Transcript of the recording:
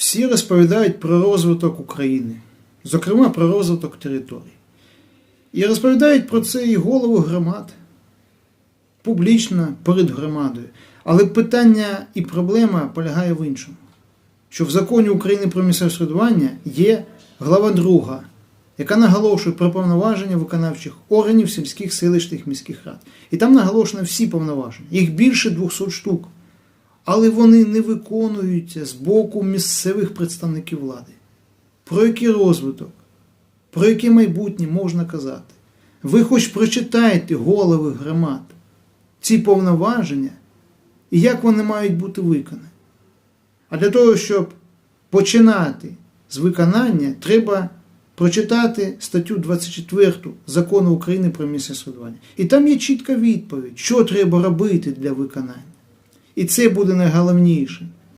Всі розповідають про розвиток України, зокрема про розвиток територій. І розповідають про це і голови громад, публічно перед громадою. Але питання і проблема полягає в іншому: що в законі України про місцеве самоврядування є глава друга, яка наголошує про повноваження виконавчих органів сільських селищних міських рад. І там наголошено всі повноваження. Їх більше 200 штук. Але вони не виконуються з боку місцевих представників влади. Про який розвиток, про яке майбутнє можна казати? Ви хоч прочитайте голови громад, ці повноваження і як вони мають бути виконані. А для того, щоб починати з виконання, треба прочитати статтю 24 закону України про місце самоврядування. І там є чітка відповідь, що треба робити для виконання. І це буде найголовніше.